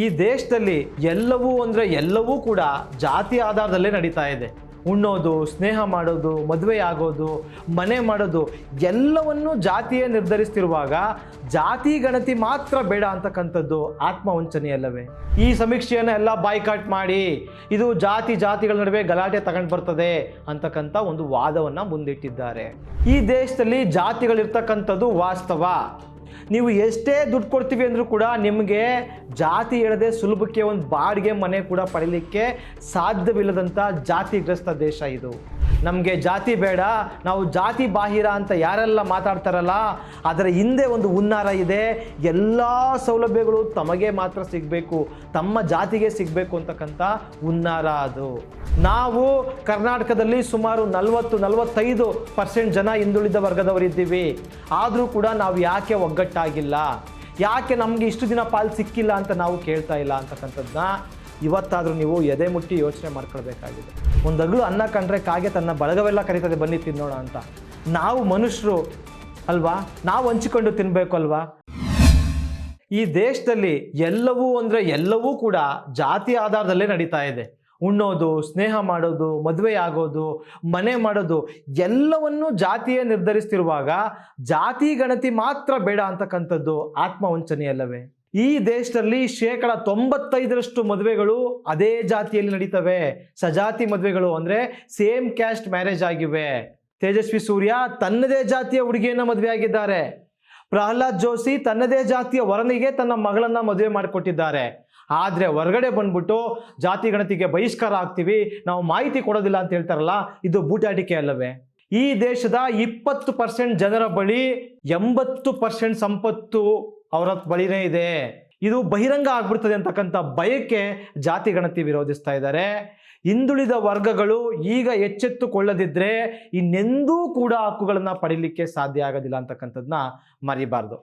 ಈ ದೇಶದಲ್ಲಿ ಎಲ್ಲವೂ ಅಂದರೆ ಎಲ್ಲವೂ ಕೂಡ ಜಾತಿ ಆಧಾರದಲ್ಲೇ ನಡೀತಾ ಇದೆ. ಉಣ್ಣೋದು, ಸ್ನೇಹ ಮಾಡೋದು, ಮದುವೆ ಆಗೋದು, ಮನೆ ಮಾಡೋದು, ಎಲ್ಲವನ್ನೂ ಜಾತಿಯೇ ನಿರ್ಧರಿಸ್ತಿರುವಾಗ ಜಾತಿ ಗಣತಿ ಮಾತ್ರ ಬೇಡ ಅಂತಕ್ಕಂಥದ್ದು ಆತ್ಮವಂಚನೆಯಲ್ಲವೇ. ಈ ಸಮೀಕ್ಷೆಯನ್ನು ಎಲ್ಲ ಬಾಯ್ಕಾಟ್ ಮಾಡಿ, ಇದು ಜಾತಿ ಜಾತಿಗಳ ನಡುವೆ ಗಲಾಟೆ ತಗೊಂಡು ಬರ್ತದೆ ಅಂತಕ್ಕಂಥ ಒಂದು ವಾದವನ್ನು ಮುಂದಿಟ್ಟಿದ್ದಾರೆ. ಈ ದೇಶದಲ್ಲಿ ಜಾತಿಗಳಿರ್ತಕ್ಕಂಥದ್ದು ವಾಸ್ತವ. ನೀವು ಎಷ್ಟೇ ದುಡ್ಡು ಕೊಡ್ತೀವಿ ಅಂದರೂ ಕೂಡ ನಿಮಗೆ ಜಾತಿ ಹೇಳದೆ ಸುಲಭಕ್ಕೆ ಒಂದು ಬಾಡಿಗೆ ಮನೆ ಕೂಡ ಪಡೀಲಿಕ್ಕೆ ಸಾಧ್ಯವಿಲ್ಲದಂಥ ಜಾತಿಗ್ರಸ್ತ ದೇಶ ಇದು. ನಮಗೆ ಜಾತಿ ಬೇಡ, ನಾವು ಜಾತಿ ಬಾಹಿರ ಅಂತ ಯಾರೆಲ್ಲ ಮಾತಾಡ್ತಾರಲ್ಲ, ಅದರ ಹಿಂದೆ ಒಂದು ಹುನ್ನಾರ ಇದೆ. ಎಲ್ಲ ಸೌಲಭ್ಯಗಳು ತಮಗೆ ಮಾತ್ರ ಸಿಗಬೇಕು, ತಮ್ಮ ಜಾತಿಗೆ ಸಿಗಬೇಕು ಅಂತಕ್ಕಂಥ ಹುನ್ನಾರ ಅದು. ನಾವು ಕರ್ನಾಟಕದಲ್ಲಿ ಸುಮಾರು ನಲವತ್ತು ನಲವತ್ತೈದು ಪರ್ಸೆಂಟ್ ಜನ ಹಿಂದುಳಿದ ವರ್ಗದವರಿದ್ದೀವಿ. ಆದರೂ ಕೂಡ ನಾವು ಯಾಕೆ ಒಗ್ಗಟ್ಟಾಗಿಲ್ಲ. ಯಾಕೆ ನಮಗೆ ಇಷ್ಟು ದಿನ ಪಾಲು ಸಿಕ್ಕಿಲ್ಲ ಅಂತ ನಾವು ಕೇಳ್ತಾ ಇಲ್ಲ ಅಂತಕ್ಕಂಥದ್ದನ್ನ ಇವತ್ತಾದರೂ ನೀವು ಎದೆ ಮುಟ್ಟಿ ಯೋಚನೆ ಮಾಡ್ಕೊಳ್ಬೇಕಾಗಿದೆ. ಒಂದು ಹಗಲು ಅನ್ನ ಕಂಡ್ರೆ ಕಾಗೆ ತನ್ನ ಬಳಗವೆಲ್ಲ ಕರೀತದೆ, ಬನ್ನಿ ತಿನ್ನೋಣ ಅಂತ. ನಾವು ಮನುಷ್ಯರು ಅಲ್ವಾ? ನಾವು ಹಂಚಿಕೊಂಡು ತಿನ್ನಬೇಕು ಅಲ್ವಾ? ಈ ದೇಶದಲ್ಲಿ ಎಲ್ಲವೂ ಅಂದರೆ ಎಲ್ಲವೂ ಕೂಡ ಜಾತಿ ಆಧಾರದಲ್ಲೇ ನಡೀತಾ ಇದೆ. ಉಣ್ಣೋದು, ಸ್ನೇಹ ಮಾಡೋದು, ಮದುವೆ ಆಗೋದು, ಮನೆ ಮಾಡೋದು, ಎಲ್ಲವನ್ನೂ ಜಾತಿಯೇ ನಿರ್ಧರಿಸ್ತಿರುವಾಗ ಜಾತಿ ಗಣತಿ ಮಾತ್ರ ಬೇಡ ಅಂತಕ್ಕಂಥದ್ದು ಆತ್ಮವಂಚನೆಯಲ್ಲವೇ? ಈ ದೇಶದಲ್ಲಿ ಶೇಕಡ ತೊಂಬತ್ತೈದರಷ್ಟು ಮದುವೆಗಳು ಅದೇ ಜಾತಿಯಲ್ಲಿ ನಡೀತವೆ. ಸಜಾತಿ ಮದುವೆಗಳು ಅಂದರೆ ಸೇಮ್ ಕ್ಯಾಸ್ಟ್ ಮ್ಯಾರೇಜ್ ಆಗಿವೆ. ತೇಜಸ್ವಿ ಸೂರ್ಯ ತನ್ನದೇ ಜಾತಿಯ ಹುಡುಗಿಯನ್ನ ಮದುವೆ ಆಗಿದ್ದಾರೆ. ಪ್ರಹ್ಲಾದ್ ಜೋಶಿ ತನ್ನದೇ ಜಾತಿಯ ವರನಿಗೆ ತನ್ನ ಮಗಳನ್ನ ಮದುವೆ ಮಾಡಿಕೊಟ್ಟಿದ್ದಾರೆ. ಆದರೆ ಹೊರಗಡೆ ಬಂದ್ಬಿಟ್ಟು ಜಾತಿ ಗಣತಿಗೆ ಬಹಿಷ್ಕಾರ ಆಗ್ತೀವಿ, ನಾವು ಮಾಹಿತಿ ಕೊಡೋದಿಲ್ಲ ಅಂತ ಹೇಳ್ತಾರಲ್ಲ, ಇದು ಬೂಟಾಟಿಕೆ ಅಲ್ಲವೇ? ಈ ದೇಶದ ಇಪ್ಪತ್ತು ಪರ್ಸೆಂಟ್ ಜನರ ಬಳಿ ಎಂಬತ್ತು ಪರ್ಸೆಂಟ್ ಸಂಪತ್ತು ಅವರ ಬಳಿನೇ ಇದೆ. ಇದು ಬಹಿರಂಗ ಆಗ್ಬಿಡ್ತದೆ ಅಂತಕ್ಕಂಥ ಭಯಕ್ಕೆ ಜಾತಿ ಗಣತಿ ವಿರೋಧಿಸ್ತಾ ಇದ್ದಾರೆ. ಹಿಂದುಳಿದ ವರ್ಗಗಳು ಈಗ ಎಚ್ಚೆತ್ತುಕೊಳ್ಳದಿದ್ದರೆ ಇನ್ನೆಂದೂ ಕೂಡ ಹಕ್ಕುಗಳನ್ನು ಪಡೀಲಿಕ್ಕೆ ಸಾಧ್ಯ ಆಗೋದಿಲ್ಲ ಅಂತಕ್ಕಂಥದ್ದನ್ನ ಮರಿಬಾರ್ದು.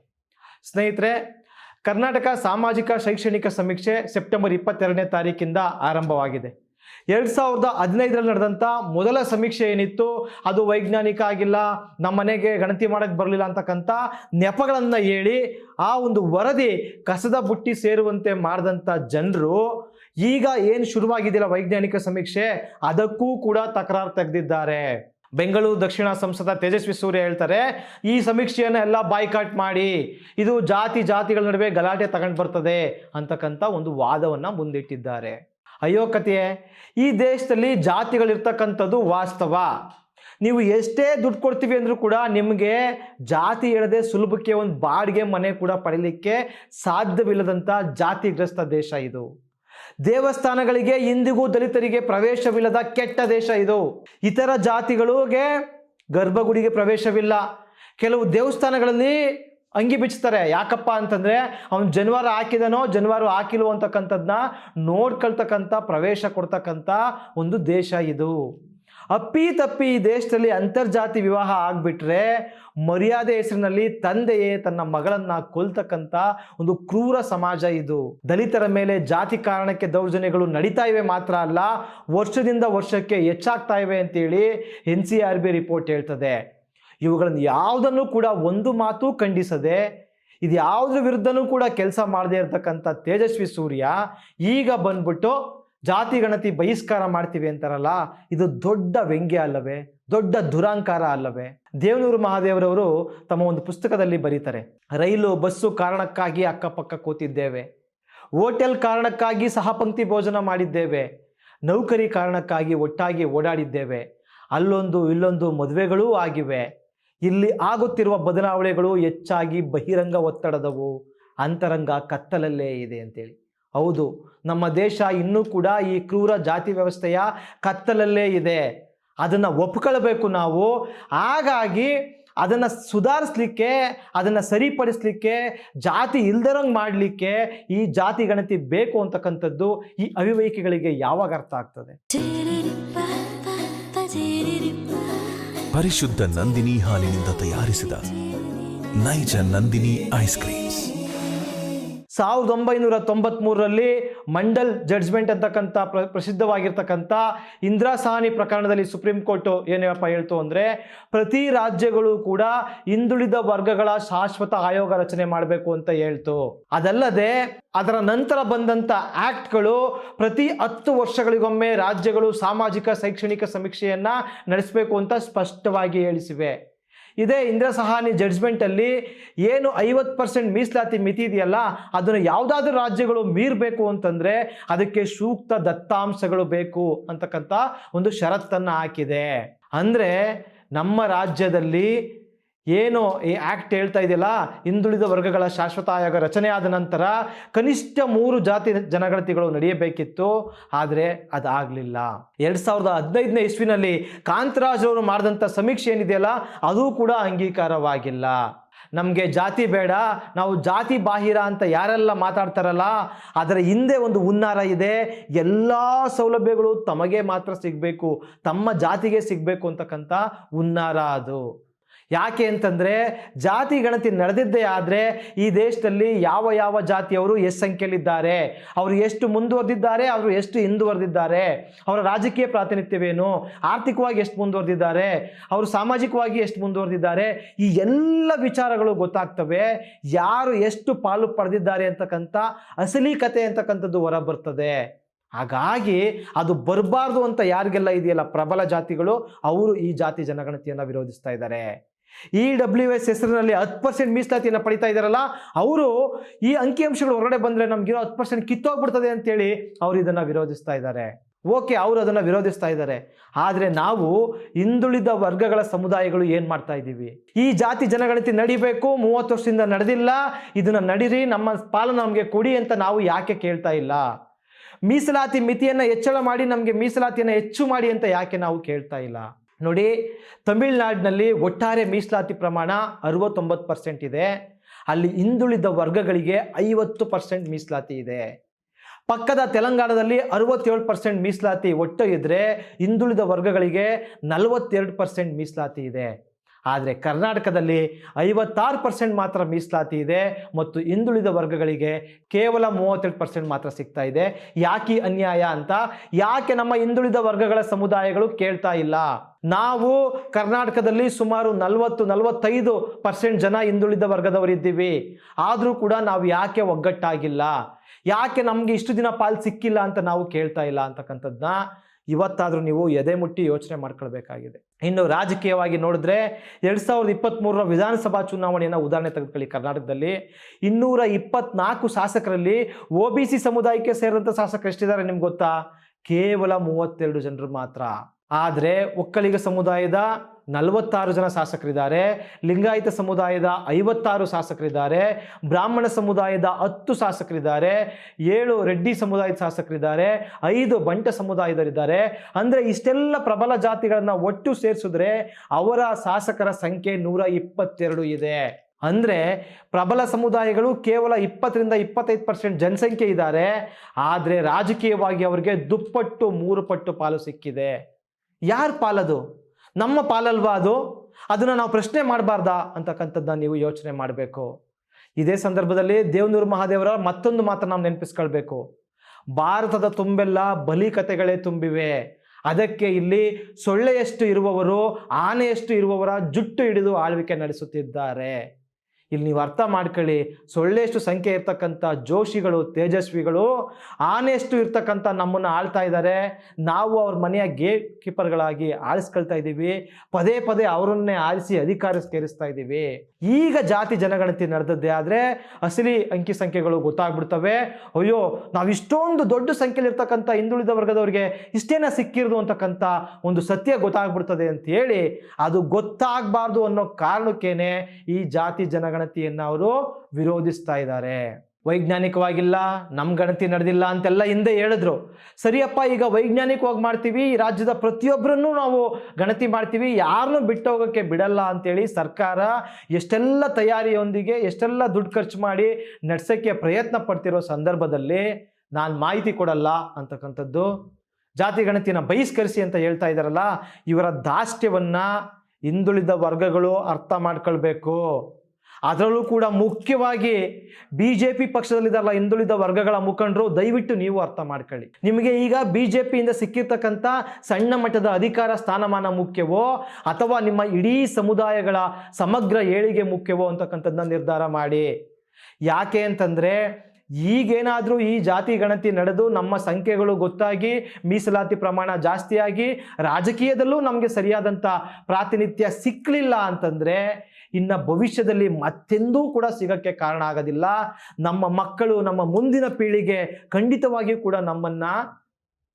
ಸ್ನೇಹಿತರೆ ಕರ್ನಾಟಕ ಸಾಮಾಜಿಕ ಶೈಕ್ಷಣಿಕ ಸಮೀಕ್ಷೆ ಸೆಪ್ಟೆಂಬರ್ ಇಪ್ಪತ್ತೆರಡನೇ ತಾರೀಕಿಂದ ಆರಂಭವಾಗಿದೆ. ಎರಡು ಸಾವಿರದ ಹದಿನೈದರಲ್ಲಿ ನಡೆದಂಥ ಮೊದಲ ಸಮೀಕ್ಷೆ ಏನಿತ್ತು, ಅದು ವೈಜ್ಞಾನಿಕ ಆಗಿಲ್ಲ ನಮ್ಮನೆಗೆ ಗಣತಿ ಮಾಡೋಕ್ಕೆ ಬರಲಿಲ್ಲ ಅಂತಕ್ಕಂಥ ನೆಪಗಳನ್ನು ಹೇಳಿ, ಆ ಒಂದು ವರದಿ ಕಸದ ಬುಟ್ಟಿ ಸೇರುವಂತೆ ಮಾಡಿದಂಥ ಜನರು, ಈಗ ಏನು ಶುರುವಾಗಿದೆಯಲ್ಲ ವೈಜ್ಞಾನಿಕ ಸಮೀಕ್ಷೆ, ಅದಕ್ಕೂ ಕೂಡ ತಕರಾರು ತೆಗೆದಿದ್ದಾರೆ. ಬೆಂಗಳೂರು ದಕ್ಷಿಣ ಸಂಸದ ತೇಜಸ್ವಿ ಸೂರ್ಯ ಹೇಳ್ತಾರೆ, ಈ ಸಮೀಕ್ಷೆಯನ್ನು ಎಲ್ಲ ಬಾಯ್ಕಾಟ್ ಮಾಡಿ, ಇದು ಜಾತಿ ಜಾತಿಗಳ ನಡುವೆ ಗಲಾಟೆ ತಗೊಂಡು ಬರ್ತದೆ ಅಂತಕ್ಕಂಥ ಒಂದು ವಾದವನ್ನು ಮುಂದಿಟ್ಟಿದ್ದಾರೆ. ಅಯ್ಯೋ ಕತೆಯೇ ಈ ದೇಶದಲ್ಲಿ ಜಾತಿಗಳಿರ್ತಕ್ಕಂಥದ್ದು ವಾಸ್ತವ. ನೀವು ಎಷ್ಟೇ ದುಡ್ಡು ಕೊಡ್ತೀವಿ ಅಂದರೂ ಕೂಡ ನಿಮಗೆ ಜಾತಿ ಹೇಳದೆ ಸುಲಭಕ್ಕೆ ಒಂದು ಬಾಡಿಗೆ ಮನೆ ಕೂಡ ಪಡೀಲಿಕ್ಕೆ ಸಾಧ್ಯವಿಲ್ಲದಂಥ ಜಾತಿಗ್ರಸ್ತ ದೇಶ ಇದು. ದೇವಸ್ಥಾನಗಳಿಗೆ ಇಂದಿಗೂ ದಲಿತರಿಗೆ ಪ್ರವೇಶವಿಲ್ಲದ ಕೆಟ್ಟ ದೇಶ ಇದು. ಇತರ ಜಾತಿಗಳಿಗೆ ಗರ್ಭಗುಡಿಗೆ ಪ್ರವೇಶವಿಲ್ಲ. ಕೆಲವು ದೇವಸ್ಥಾನಗಳಲ್ಲಿ ಅಂಗಿ ಬಿಚ್ಚುತ್ತಾರೆ ಯಾಕಪ್ಪ ಅಂತಂದರೆ ಅವನು ಜನ್ವಾರ ಹಾಕಿದನೋ, ಜನ್ವಾರು ಹಾಕಿಲ್ವೋ ಅಂತಕ್ಕಂಥದ್ದನ್ನ ನೋಡ್ಕೊಳ್ತಕ್ಕಂಥ, ಪ್ರವೇಶ ಕೊಡ್ತಕ್ಕಂಥ ಒಂದು ದೇಶ ಇದು. ಅಪ್ಪಿ ತಪ್ಪಿ ಈ ದೇಶದಲ್ಲಿ ಅಂತರ್ಜಾತಿ ವಿವಾಹ ಆಗ್ಬಿಟ್ರೆ ಮರ್ಯಾದೆ ಹೆಸರಿನಲ್ಲಿ ತಂದೆಯೇ ತನ್ನ ಮಗಳನ್ನ ಕೊಲ್ತಕ್ಕಂತ ಒಂದು ಕ್ರೂರ ಸಮಾಜ ಇದು. ದಲಿತರ ಮೇಲೆ ಜಾತಿ ಕಾರಣಕ್ಕೆ ದೌರ್ಜನ್ಯಗಳು ನಡೀತಾ ಇವೆ ಮಾತ್ರ ಅಲ್ಲ, ವರ್ಷದಿಂದ ವರ್ಷಕ್ಕೆ ಹೆಚ್ಚಾಗ್ತಾ ಇವೆ ಅಂತೇಳಿ N C R B report ಹೇಳ್ತದೆ. ಇವುಗಳನ್ನು ಯಾವುದನ್ನು ಕೂಡ ಒಂದು ಮಾತು ಖಂಡಿಸದೆ ಇದು ಯಾವುದ್ರ ವಿರುದ್ಧನೂ ಕೂಡ ಕೆಲಸ ಮಾಡದೇ ಇರತಕ್ಕಂಥ ತೇಜಸ್ವಿ ಸೂರ್ಯ ಈಗ ಬಂದ್ಬಿಟ್ಟು ಜಾತಿ ಗಣತಿ ಬಹಿಷ್ಕಾರ ಮಾಡ್ತೀವಿ ಅಂತಾರಲ್ಲ, ಇದು ದೊಡ್ಡ ವ್ಯಂಗ್ಯ ಅಲ್ಲವೇ? ದೊಡ್ಡ ದುರಾಂಕಾರ ಅಲ್ಲವೇ? ದೇವನೂರು ಮಹಾದೇವರವರು ತಮ್ಮ ಒಂದು ಪುಸ್ತಕದಲ್ಲಿ ಬರೀತಾರೆ, ರೈಲು, ಬಸ್ಸು ಕಾರಣಕ್ಕಾಗಿ ಅಕ್ಕಪಕ್ಕ ಕೂತಿದ್ದೇವೆ. ಹೋಟೆಲ್ ಕಾರಣಕ್ಕಾಗಿ ಸಹಪಂಕ್ತಿ ಭೋಜನ ಮಾಡಿದ್ದೇವೆ. ನೌಕರಿ ಕಾರಣಕ್ಕಾಗಿ ಒಟ್ಟಾಗಿ ಓಡಾಡಿದ್ದೇವೆ. ಅಲ್ಲೊಂದು, ಇಲ್ಲೊಂದು ಮದುವೆಗಳೂ ಆಗಿವೆ. ಇಲ್ಲಿ ಆಗುತ್ತಿರುವ ಬದಲಾವಣೆಗಳು ಹೆಚ್ಚಾಗಿ ಬಹಿರಂಗ ಒತ್ತಡದವು. ಅಂತರಂಗ ಕತ್ತಲಲ್ಲೇ ಇದೆ ಅಂತೇಳಿ. ಹೌದು. ನಮ್ಮ ದೇಶ ಇನ್ನೂ ಕೂಡ ಈ ಕ್ರೂರ ಜಾತಿ ವ್ಯವಸ್ಥೆಯ ಕತ್ತಲಲ್ಲೇ ಇದೆ. ಅದನ್ನು ಒಪ್ಕೊಳ್ಬೇಕು ನಾವು. ಹಾಗಾಗಿ ಅದನ್ನು ಸುಧಾರಿಸ್ಲಿಕ್ಕೆ, ಅದನ್ನು ಸರಿಪಡಿಸ್ಲಿಕ್ಕೆ, ಜಾತಿ ಇಲ್ದರಂಗೆ ಮಾಡಲಿಕ್ಕೆ ಈ ಜಾತಿ ಗಣತಿ ಬೇಕು ಅಂತಕ್ಕಂಥದ್ದು ಈ ಅವಿವೇಕಿಗಳಿಗೆ ಯಾವಾಗ ಅರ್ಥ ಆಗ್ತದೆ? ಪರಿಶುದ್ಧ ನಂದಿನಿ ಹಾಲಿನಿಂದ ತಯಾರಿಸಿದ ನೈಜ ನಂದಿನಿ ಐಸ್ ಕ್ರೀಮ್ಸ್. ಸಾವಿರದ ಒಂಬೈನೂರ ತೊಂಬತ್ಮೂರರಲ್ಲಿ ಮಂಡಲ್ ಜಡ್ಜ್ಮೆಂಟ್ ಅಂತಕ್ಕಂಥ ಪ್ರ, ಪ್ರಸಿದ್ಧವಾಗಿರ್ತಕ್ಕಂಥ ಇಂದಿರಾ ಸಹಾನಿ ಪ್ರಕರಣದಲ್ಲಿ ಸುಪ್ರೀಂ ಕೋರ್ಟು ಏನಪ್ಪ ಹೇಳ್ತು ಅಂದರೆ ಪ್ರತಿ ರಾಜ್ಯಗಳು ಕೂಡ ಹಿಂದುಳಿದ ವರ್ಗಗಳ ಶಾಶ್ವತ ಆಯೋಗ ರಚನೆ ಮಾಡಬೇಕು ಅಂತ ಹೇಳ್ತು. ಅದಲ್ಲದೆ ಅದರ ನಂತರ ಬಂದಂಥ ಆ್ಯಕ್ಟ್ಗಳು ಪ್ರತಿ ಹತ್ತು ವರ್ಷಗಳಿಗೊಮ್ಮೆ ರಾಜ್ಯಗಳು ಸಾಮಾಜಿಕ, ಶೈಕ್ಷಣಿಕ ಸಮೀಕ್ಷೆಯನ್ನು ನಡೆಸಬೇಕು ಅಂತ ಸ್ಪಷ್ಟವಾಗಿ ಹೇಳಿಸಿವೆ. ಇದೇ ಇಂದ್ರ ಸಹಾನಿ ಜಡ್ಜ್ಮೆಂಟಲ್ಲಿ ಏನು ಐವತ್ತು ಪರ್ಸೆಂಟ್ ಮೀಸಲಾತಿ ಮಿತಿ ಇದೆಯಲ್ಲ, ಅದನ್ನು ಯಾವುದಾದ್ರೂ ರಾಜ್ಯಗಳು ಮೀರಬೇಕು ಅಂತಂದರೆ ಅದಕ್ಕೆ ಸೂಕ್ತ ದತ್ತಾಂಶಗಳು ಬೇಕು ಅಂತಕ್ಕಂಥ ಒಂದು ಷರತ್ತನ್ನು ಹಾಕಿದೆ. ಅಂದರೆ ನಮ್ಮ ರಾಜ್ಯದಲ್ಲಿ ಏನು ಈ ಆ್ಯಕ್ಟ್ ಹೇಳ್ತಾ ಇದೆಯಲ್ಲ? ಹಿಂದುಳಿದ ವರ್ಗಗಳ ಶಾಶ್ವತ ಆಯೋಗ ರಚನೆ ಆದ ನಂತರ ಕನಿಷ್ಠ ಮೂರು ಜಾತಿ ಜನಗಣತಿಗಳು ನಡೆಯಬೇಕಿತ್ತು. ಆದರೆ ಅದಾಗಲಿಲ್ಲ. ಎರಡು ಸಾವಿರದ ಹದಿನೈದನೇ ಇಸ್ವಿನಲ್ಲಿ ಕಾಂತರಾಜ್ ಅವರು ಮಾಡಿದಂಥ ಸಮೀಕ್ಷೆ ಏನಿದೆಯಲ್ಲ? ಅದು ಕೂಡ ಅಂಗೀಕಾರವಾಗಿಲ್ಲ. ನಮಗೆ ಜಾತಿ ಬೇಡ, ನಾವು ಜಾತಿ ಬಾಹಿರ ಅಂತ ಯಾರೆಲ್ಲ ಮಾತಾಡ್ತಾರಲ್ಲ, ಅದರ ಹಿಂದೆ ಒಂದು ಹುನ್ನಾರ ಇದೆ. ಎಲ್ಲ ಸೌಲಭ್ಯಗಳು ತಮಗೆ ಮಾತ್ರ ಸಿಗಬೇಕು, ತಮ್ಮ ಜಾತಿಗೆ ಸಿಗಬೇಕು ಅಂತಕ್ಕಂಥ ಹುನ್ನಾರ ಅದು. ಯಾಕೆ ಅಂತಂದರೆ ಜಾತಿ ಗಣತಿ ನಡೆದಿದ್ದೇ ಆದರೆ ಈ ದೇಶದಲ್ಲಿ ಯಾವ ಯಾವ ಜಾತಿಯವರು ಎಷ್ಟು ಸಂಖ್ಯೆಯಲ್ಲಿದ್ದಾರೆ, ಅವರು ಎಷ್ಟು ಮುಂದುವರೆದಿದ್ದಾರೆ, ಅವರು ಎಷ್ಟು ಹಿಂದುವರೆದಿದ್ದಾರೆ, ಅವರ ರಾಜಕೀಯ ಪ್ರಾತಿನಿಧ್ಯವೇನು, ಆರ್ಥಿಕವಾಗಿ ಎಷ್ಟು ಮುಂದುವರೆದಿದ್ದಾರೆ, ಅವರು ಸಾಮಾಜಿಕವಾಗಿ ಎಷ್ಟು ಮುಂದುವರೆದಿದ್ದಾರೆ, ಈ ಎಲ್ಲ ವಿಚಾರಗಳು ಗೊತ್ತಾಗ್ತವೆ. ಯಾರು ಎಷ್ಟು ಪಾಲು ಪಡೆದಿದ್ದಾರೆ ಅಂತಕ್ಕಂಥ ಅಸಲಿ ಕತೆ ಅಂತಕ್ಕಂಥದ್ದು ಹೊರ ಬರ್ತದೆ ಹಾಗಾಗಿ ಅದು ಬರಬಾರ್ದು ಅಂತ ಯಾರಿಗೆಲ್ಲ ಇದೆಯಲ್ಲ ಪ್ರಬಲ ಜಾತಿಗಳು, ಅವರು ಈ ಜಾತಿ ಜನಗಣತಿಯನ್ನು ವಿರೋಧಿಸ್ತಾ ಇದ್ದಾರೆ. ಇ ಡಬ್ಲ್ಯೂ ಎಸ್ ಹೆಸರಿನಲ್ಲಿ ಹತ್ತು ಪರ್ಸೆಂಟ್ ಮೀಸಲಾತಿಯನ್ನು ಪಡಿತಾ ಇದ್ದಾರಲ್ಲ, ಅವರು ಈ ಅಂಕಿಅಂಶಗಳು ಹೊರಗಡೆ ಬಂದರೆ ನಮಗಿರೋ ಹತ್ತು ಪರ್ಸೆಂಟ್ ಕಿತ್ತೋಗ್ಬಿಡ್ತದೆ ಅಂತೇಳಿ ಅವರು ಇದನ್ನು ವಿರೋಧಿಸ್ತಾ ಇದ್ದಾರೆ. ಓಕೆ, ಅವರು ಅದನ್ನು ವಿರೋಧಿಸ್ತಾ ಇದ್ದಾರೆ. ಆದರೆ ನಾವು ಹಿಂದುಳಿದ ವರ್ಗಗಳ ಸಮುದಾಯಗಳು ಏನು ಮಾಡ್ತಾ ಇದ್ದೀವಿ? ಈ ಜಾತಿ ಜನಗಣತಿ ನಡಿಬೇಕು, ಮೂವತ್ತು ವರ್ಷದಿಂದ ನಡೆದಿಲ್ಲ, ಇದನ್ನು ನಡೀರಿ, ನಮ್ಮ ಪಾಲು ನಮಗೆ ಕೊಡಿ ಅಂತ ನಾವು ಯಾಕೆ ಕೇಳ್ತಾ ಇಲ್ಲ? ಮೀಸಲಾತಿ ಮಿತಿಯನ್ನು ಹೆಚ್ಚಳ ಮಾಡಿ ನಮಗೆ ಮೀಸಲಾತಿಯನ್ನು ಹೆಚ್ಚು ಮಾಡಿ ಅಂತ ಯಾಕೆ ನಾವು ಕೇಳ್ತಾ ಇಲ್ಲ? ನೋಡಿ, ತಮಿಳುನಾಡಿನಲ್ಲಿ ಒಟ್ಟಾರೆ ಮೀಸಲಾತಿ ಪ್ರಮಾಣ ಅರವತ್ತೊಂಬತ್ತು ಪರ್ಸೆಂಟ್ ಇದೆ. ಅಲ್ಲಿ ಹಿಂದುಳಿದ ವರ್ಗಗಳಿಗೆ ಐವತ್ತು ಪರ್ಸೆಂಟ್ ಮೀಸಲಾತಿ ಇದೆ. ಪಕ್ಕದ ತೆಲಂಗಾಣದಲ್ಲಿ ಅರವತ್ತೇಳು ಪರ್ಸೆಂಟ್ ಮೀಸಲಾತಿ ಒಟ್ಟು ಇದ್ದರೆ ಹಿಂದುಳಿದ ವರ್ಗಗಳಿಗೆ ನಲವತ್ತೆರಡು ಪರ್ಸೆಂಟ್ ಮೀಸಲಾತಿ ಇದೆ. ಆದರೆ ಕರ್ನಾಟಕದಲ್ಲಿ ಐವತ್ತಾರು ಪರ್ಸೆಂಟ್ ಮಾತ್ರ ಮೀಸಲಾತಿ ಇದೆ ಮತ್ತು ಹಿಂದುಳಿದ ವರ್ಗಗಳಿಗೆ ಕೇವಲ ಮೂವತ್ತೆರಡು ಪರ್ಸೆಂಟ್ ಮಾತ್ರ ಸಿಗ್ತಾ ಇದೆ. ಯಾಕೆ ಅನ್ಯಾಯ ಅಂತ? ಯಾಕೆ ನಮ್ಮ ಹಿಂದುಳಿದ ವರ್ಗಗಳ ಸಮುದಾಯಗಳು ಕೇಳ್ತಾ ಇಲ್ಲ? ನಾವು ಕರ್ನಾಟಕದಲ್ಲಿ ಸುಮಾರು ನಲವತ್ತು, ನಲವತ್ತೈದು ಪರ್ಸೆಂಟ್ ಜನ ಹಿಂದುಳಿದ ವರ್ಗದವರಿದ್ದೀವಿ. ಆದರೂ ಕೂಡ ನಾವು ಯಾಕೆ ಒಗ್ಗಟ್ಟಾಗಿಲ್ಲ? ಯಾಕೆ ನಮಗೆ ಇಷ್ಟು ದಿನ ಪಾಲ್ ಸಿಕ್ಕಿಲ್ಲ ಅಂತ ನಾವು ಕೇಳ್ತಾ ಇಲ್ಲ ಅಂತಕ್ಕಂಥದ್ದನ್ನ ಇವತ್ತಾದರೂ ನೀವು ಎದೆ ಮುಟ್ಟಿ ಯೋಚನೆ ಮಾಡ್ಕೊಳ್ಬೇಕಾಗಿದೆ. ಇನ್ನು ರಾಜಕೀಯವಾಗಿ ನೋಡಿದ್ರೆ ಎರಡು ಸಾವಿರದ ಇಪ್ಪತ್ತ್ಮೂರರ ವಿಧಾನಸಭಾ ಚುನಾವಣೆಯನ್ನು ಉದಾಹರಣೆ ತೆಗೆದುಕೊಳ್ಳಿ. ಕರ್ನಾಟಕದಲ್ಲಿ ಇನ್ನೂರ ಇಪ್ಪತ್ನಾಲ್ಕು ಶಾಸಕರಲ್ಲಿ ಒ ಬಿ ಸಿ ಸಮುದಾಯಕ್ಕೆ ಸೇರಿದಂಥ ಶಾಸಕರು ಎಷ್ಟಿದ್ದಾರೆ ನಿಮ್ಗೆ ಗೊತ್ತಾ? ಕೇವಲ ಮೂವತ್ತೆರಡು ಜನರು ಮಾತ್ರ. ಆದರೆ ಒಕ್ಕಲಿಗ ಸಮುದಾಯದ ನಲವತ್ತಾರು ಜನ ಶಾಸಕರಿದ್ದಾರೆ, ಲಿಂಗಾಯತ ಸಮುದಾಯದ ಐವತ್ತಾರು ಶಾಸಕರಿದ್ದಾರೆ, ಬ್ರಾಹ್ಮಣ ಸಮುದಾಯದ ಹತ್ತು ಶಾಸಕರಿದ್ದಾರೆ, ಏಳು ರೆಡ್ಡಿ ಸಮುದಾಯದ ಶಾಸಕರಿದ್ದಾರೆ, ಐದು ಬಂಟ ಸಮುದಾಯದವರಿದ್ದಾರೆ ಅಂದರೆ ಇಷ್ಟೆಲ್ಲ ಪ್ರಬಲ ಜಾತಿಗಳನ್ನು ಒಟ್ಟು ಸೇರಿಸಿದ್ರೆ ಅವರ ಶಾಸಕರ ಸಂಖ್ಯೆ ನೂರ ಇಪ್ಪತ್ತೆರಡು ಇದೆ. ಅಂದರೆ ಪ್ರಬಲ ಸಮುದಾಯಗಳು ಕೇವಲ ಇಪ್ಪತ್ತರಿಂದ ಇಪ್ಪತ್ತೈದು ಪರ್ಸೆಂಟ್ ಜನಸಂಖ್ಯೆ ಇದ್ದಾರೆ, ಆದರೆ ರಾಜಕೀಯವಾಗಿ ಅವರಿಗೆ ದುಪ್ಪಟ್ಟು, ಮೂರು ಪಟ್ಟು ಪಾಲು ಸಿಕ್ಕಿದೆ. ಯಾರ ಪಾಲದು? ನಮ್ಮ ಪಾಲಲ್ವಾ ಅದು? ಅದನ್ನು ನಾವು ಪ್ರಶ್ನೆ ಮಾಡಬಾರ್ದಾ? ಅಂತಕ್ಕಂಥದ್ದನ್ನ ನೀವು ಯೋಚನೆ ಮಾಡಬೇಕು. ಇದೇ ಸಂದರ್ಭದಲ್ಲಿ ದೇವನೂರು ಮಹಾದೇವರ ಮತ್ತೊಂದು ಮಾತ್ರ ನಾವು ನೆನಪಿಸ್ಕೊಳ್ಬೇಕು. ಭಾರತದ ತುಂಬೆಲ್ಲ ಬಲಿ ಕಥೆಗಳೇ ತುಂಬಿವೆ. ಅದಕ್ಕೆ ಇಲ್ಲಿ ಸೊಳ್ಳೆಯಷ್ಟು ಇರುವವರು, ಆನೆಯಷ್ಟು ಇರುವವರ ಜುಟ್ಟು ಹಿಡಿದು ಆಳ್ವಿಕೆ ನಡೆಸುತ್ತಿದ್ದಾರೆ. ಇಲ್ಲಿ ನೀವು ಅರ್ಥ ಮಾಡ್ಕೊಳ್ಳಿ. ಸೊಳ್ಳೆಷ್ಟು ಸಂಖ್ಯೆ ಇರ್ತಕ್ಕಂಥ ಜೋಶಿಗಳು, ತೇಜಸ್ವಿಗಳು, ಆನೆಯಷ್ಟು ಇರ್ತಕ್ಕಂಥ ನಮ್ಮನ್ನು ಆಳ್ತಾ ಇದ್ದಾರೆ. ನಾವು ಅವ್ರ ಮನೆಯ ಗೇಟ್ ಕೀಪರ್ಗಳಾಗಿ ಆಳಿಸ್ಕೊಳ್ತಾ ಇದ್ದೀವಿ. ಪದೇ ಪದೇ ಅವರನ್ನೇ ಆರಿಸಿ ಅಧಿಕಾರಕ್ಕೇರಿಸ್ತಾ ಇದ್ದೀವಿ. ಈಗ ಜಾತಿ ಜನಗಣತಿ ನಡೆದದ್ದೇ ಆದರೆ ಅಸಲಿ ಅಂಕಿ ಸಂಖ್ಯೆಗಳು ಗೊತ್ತಾಗ್ಬಿಡ್ತವೆ. ಅಯ್ಯೋ, ನಾವು ಇಷ್ಟೊಂದು ದೊಡ್ಡ ಸಂಖ್ಯೆಯಲ್ಲಿ ಇರ್ತಕ್ಕಂಥ ಹಿಂದುಳಿದ ವರ್ಗದವರಿಗೆ ಇಷ್ಟೇನ ಸಿಕ್ಕಿರೋದು ಅಂತಕ್ಕಂಥ ಒಂದು ಸತ್ಯ ಗೊತ್ತಾಗ್ಬಿಡ್ತದೆ ಅಂತ ಹೇಳಿ, ಅದು ಗೊತ್ತಾಗಬಾರ್ದು ಅನ್ನೋ ಕಾರಣಕ್ಕೇನೆ ಈ ಜಾತಿ ಜನಗಣತಿಯನ್ನು ಅವರು ವಿರೋಧಿಸ್ತಾ ಇದ್ದಾರೆ. ವೈಜ್ಞಾನಿಕವಾಗಿಲ್ಲ ನಮ್ಮ ಗಣತಿ ನಡೆದಿಲ್ಲ ಅಂತೆಲ್ಲ ಹಿಂದೆ ಹೇಳಿದ್ರು. ಸರಿಯಪ್ಪ, ಈಗ ವೈಜ್ಞಾನಿಕವಾಗಿ ಮಾಡ್ತೀವಿ ರಾಜ್ಯದ ಪ್ರತಿಯೊಬ್ಬರನ್ನು ನಾವು ಗಣತಿ ಮಾಡ್ತೀವಿ ಯಾರನ್ನು ಬಿಟ್ಟು ಹೋಗೋಕ್ಕೆ ಬಿಡಲ್ಲ ಅಂತೇಳಿ ಸರ್ಕಾರ ಎಷ್ಟೆಲ್ಲ ತಯಾರಿಯೊಂದಿಗೆ, ಎಷ್ಟೆಲ್ಲ ದುಡ್ಡು ಖರ್ಚು ಮಾಡಿ ನಡೆಸೋಕ್ಕೆ ಪ್ರಯತ್ನ ಪಡ್ತಿರೋ ಸಂದರ್ಭದಲ್ಲಿ ನಾನು ಮಾಹಿತಿ ಕೊಡಲ್ಲ ಅಂತಕ್ಕಂಥದ್ದು. ಜಾತಿ ಗಣತಿನ ಬಹಿಷ್ಕರಿಸಿ ಅಂತ ಹೇಳ್ತಾ ಇದ್ದಾರಲ್ಲ, ಇವರ ದಾಷ್ಟ್ಯವನ್ನು ಹಿಂದುಳಿದ ವರ್ಗಗಳು ಅರ್ಥ ಮಾಡ್ಕೊಳ್ಬೇಕು. ಅದರಲ್ಲೂ ಕೂಡ ಮುಖ್ಯವಾಗಿ ಬಿ ಜೆ ಪಿ ಪಕ್ಷದಲ್ಲಿದ್ದಾರಲ್ಲ ಹಿಂದುಳಿದ ವರ್ಗಗಳ ಮುಖಂಡರು, ದಯವಿಟ್ಟು ನೀವು ಅರ್ಥ ಮಾಡ್ಕೊಳ್ಳಿ. ನಿಮಗೆ ಈಗ ಬಿ ಜೆ ಪಿಯಿಂದ ಸಿಕ್ಕಿರ್ತಕ್ಕಂಥ ಸಣ್ಣ ಮಟ್ಟದ ಅಧಿಕಾರ ಸ್ಥಾನಮಾನ ಮುಖ್ಯವೋ, ಅಥವಾ ನಿಮ್ಮ ಇಡೀ ಸಮುದಾಯಗಳ ಸಮಗ್ರ ಏಳಿಗೆ ಮುಖ್ಯವೋ ಅಂತಕ್ಕಂಥದ್ದನ್ನ ನಿರ್ಧಾರ ಮಾಡಿ. ಯಾಕೆ ಅಂತಂದರೆ, ಈಗೇನಾದರೂ ಈ ಜಾತಿ ಗಣತಿ ನಡೆದು ನಮ್ಮ ಸಂಖ್ಯೆಗಳು ಗೊತ್ತಾಗಿ, ಮೀಸಲಾತಿ ಪ್ರಮಾಣ ಜಾಸ್ತಿಯಾಗಿ, ರಾಜಕೀಯದಲ್ಲೂ ನಮಗೆ ಸರಿಯಾದಂಥ ಪ್ರಾತಿನಿಧ್ಯ ಸಿಕ್ಕಲಿಲ್ಲ ಅಂತಂದರೆ ಇನ್ನು ಭವಿಷ್ಯದಲ್ಲಿ ಮತ್ತೆಂದೂ ಕೂಡ ಸಿಗಕ್ಕೆ ಕಾರಣ ಆಗೋದಿಲ್ಲ. ನಮ್ಮ ಮಕ್ಕಳು ನಮ್ಮ ಮುಂದಿನ ಪೀಳಿಗೆ ಖಂಡಿತವಾಗಿಯೂ ಕೂಡ ನಮ್ಮನ್ನು